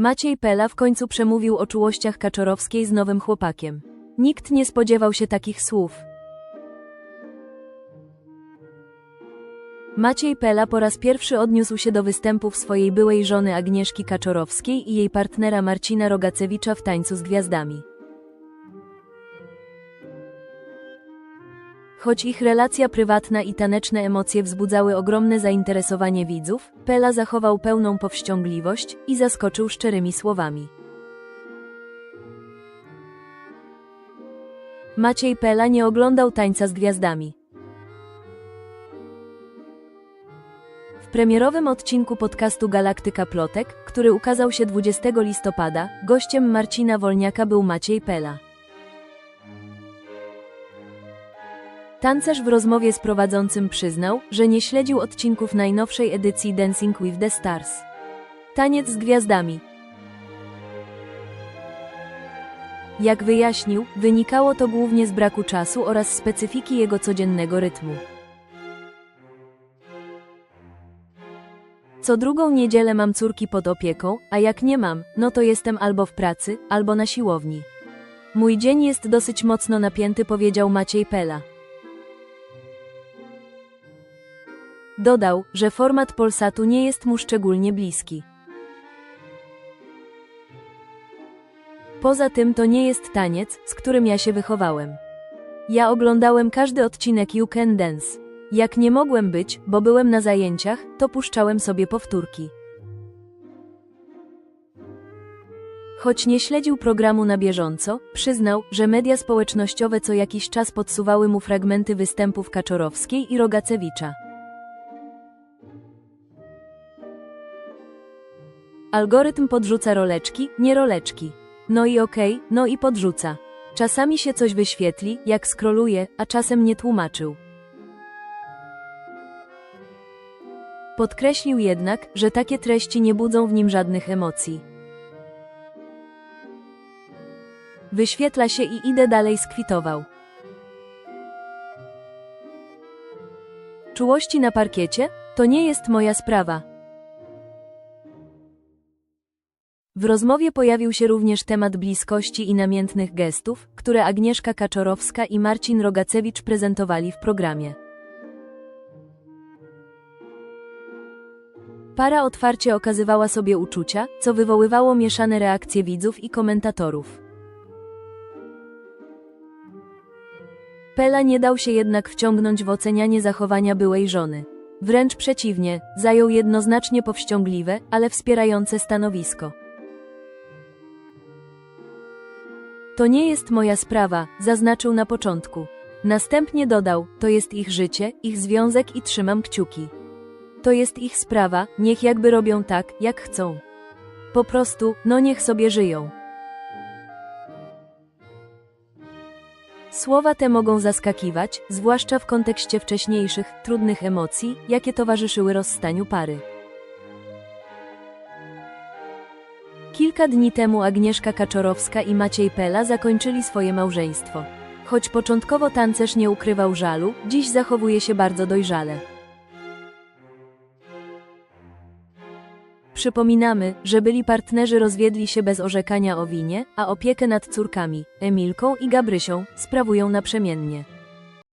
Maciej Pela w końcu przemówił o czułościach Kaczorowskiej z nowym chłopakiem. Nikt nie spodziewał się takich słów. Maciej Pela po raz pierwszy odniósł się do występów swojej byłej żony Agnieszki Kaczorowskiej i jej partnera Marcina Rogacewicza w Tańcu z Gwiazdami. Choć ich relacja prywatna i taneczne emocje wzbudzały ogromne zainteresowanie widzów, Pela zachował pełną powściągliwość i zaskoczył szczerymi słowami. Maciej Pela nie oglądał tańca z gwiazdami. W premierowym odcinku podcastu Galaktyka Plotek, który ukazał się 20 listopada, gościem Marcina Wolniaka był Maciej Pela. Tancerz w rozmowie z prowadzącym przyznał, że nie śledził odcinków najnowszej edycji Dancing with the Stars. Taniec z gwiazdami. Jak wyjaśnił, wynikało to głównie z braku czasu oraz specyfiki jego codziennego rytmu. Co drugą niedzielę mam córki pod opieką, a jak nie mam, no to jestem albo w pracy, albo na siłowni. Mój dzień jest dosyć mocno napięty, powiedział Maciej Pela. Dodał, że format Polsatu nie jest mu szczególnie bliski. Poza tym to nie jest taniec, z którym ja się wychowałem. Ja oglądałem każdy odcinek You Can Dance. Jak nie mogłem być, bo byłem na zajęciach, to puszczałem sobie powtórki. Choć nie śledził programu na bieżąco, przyznał, że media społecznościowe co jakiś czas podsuwały mu fragmenty występów Kaczorowskiej i Rogacewicza. Algorytm podrzuca roleczki, nie roleczki. No i okej, no i podrzuca. Czasami się coś wyświetli, jak skroluje, a czasem nie tłumaczył. Podkreślił jednak, że takie treści nie budzą w nim żadnych emocji. Wyświetla się i idę dalej skwitował. Czułości na parkiecie? To nie jest moja sprawa. W rozmowie pojawił się również temat bliskości i namiętnych gestów, które Agnieszka Kaczorowska i Marcin Rogacewicz prezentowali w programie. Para otwarcie okazywała sobie uczucia, co wywoływało mieszane reakcje widzów i komentatorów. Pela nie dał się jednak wciągnąć w ocenianie zachowania byłej żony. Wręcz przeciwnie, zajął jednoznacznie powściągliwe, ale wspierające stanowisko. To nie jest moja sprawa, zaznaczył na początku. Następnie dodał, to jest ich życie, ich związek i trzymam kciuki. To jest ich sprawa, niech jakby robią tak, jak chcą. Po prostu, no niech sobie żyją. Słowa te mogą zaskakiwać, zwłaszcza w kontekście wcześniejszych, trudnych emocji, jakie towarzyszyły rozstaniu pary. Kilka dni temu Agnieszka Kaczorowska i Maciej Pela zakończyli swoje małżeństwo. Choć początkowo tancerz nie ukrywał żalu, dziś zachowuje się bardzo dojrzale. Przypominamy, że byli partnerzy rozwiedli się bez orzekania o winie, a opiekę nad córkami, Emilką i Gabrysią, sprawują naprzemiennie.